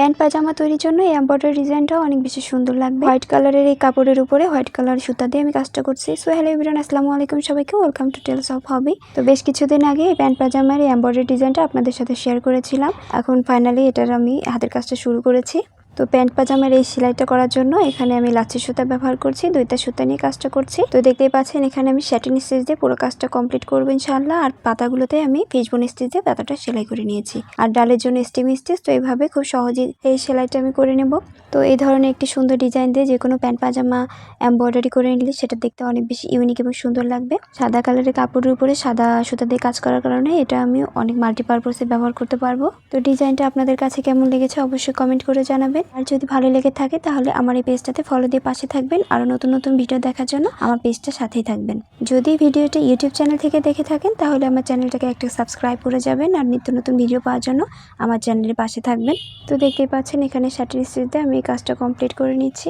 Pant পাজামা তৈরির জন্য এই এম্ব্রয়ডারি ডিজাইনটা অনেক বেশি সুন্দর লাগবে। হোয়াইট কালারের এই কাপড়ের উপরে হোয়াইট কালার সুতা দিয়ে আমি কাজটা করছি। সো হ্যালো ইবরান আসসালামু আলাইকুম সবাইকে। Welcome to tales of hobby তো বেশ কিছুদিন আগে এই প্যান্ট পাজামার এই এম্ব্রয়ডারি ডিজাইনটা আপনাদের সাথে শেয়ার করেছিলাম। এখন ফাইনালি এটার আমি হাতের কাজটা শুরু করেছি। তো প্যান্ট পাজামার এই সেলাইটা করার জন্য এখানে আমি লাচ্ছি সুতা ব্যবহার করছি, দুইটা সুতা নিয়ে কাজটা করছি। তো দেখতেই পাচ্ছেন, এখানে আমি শ্যাটিন স্টিচ দিয়ে পুরো কাজটা কমপ্লিট করব ইনশাল্লাহ আর পাতাগুলোতে আমি ফিজবোন স্টিচ দিয়ে পাতাটা সেলাই করে নিয়েছি। আর ডালের জন্য স্টিম স্টিচ তো এইভাবে খুব সহজেই এই সেলাইটা আমি করে নেব। তো এই ধরনের একটি সুন্দর ডিজাইন দিয়ে যে কোনো প্যান্ট পাজামা এম্ব্রয়ডারি করে নিলে সেটা দেখতে অনেক বেশি ইউনিক এবং সুন্দর লাগবে। সাদা কালারের কাপড়ের উপরে সাদা সুতা দিয়ে কাজ করার কারণে এটা আমি অনেক মাল্টিপারপাসে ব্যবহার করতে পারব। তো ডিজাইনটা আপনাদের কাছে কেমন লেগেছে অবশ্যই কমেন্ট করে জানাবেন আর যদি ভালো লেগে থাকে তাহলে আমার এই পেজটাতে ফলো দিয়ে পাশে থাকবেন। আরও নতুন নতুন ভিডিও দেখার জন্য আমার পেজটা সাথেই থাকবেন। যদি ভিডিওটা ইউটিউব চ্যানেল থেকে দেখে থাকেন, তাহলে আমার চ্যানেলটাকে একটা সাবস্ক্রাইব করে যাবেন। আর নিত্য নতুন ভিডিও পাওয়ার জন্য আমার চ্যানেলের পাশে থাকবেন। তো দেখতেই পাচ্ছেন এখানে শার্টের আমি এই কাজটা কমপ্লিট করে নিচ্ছি।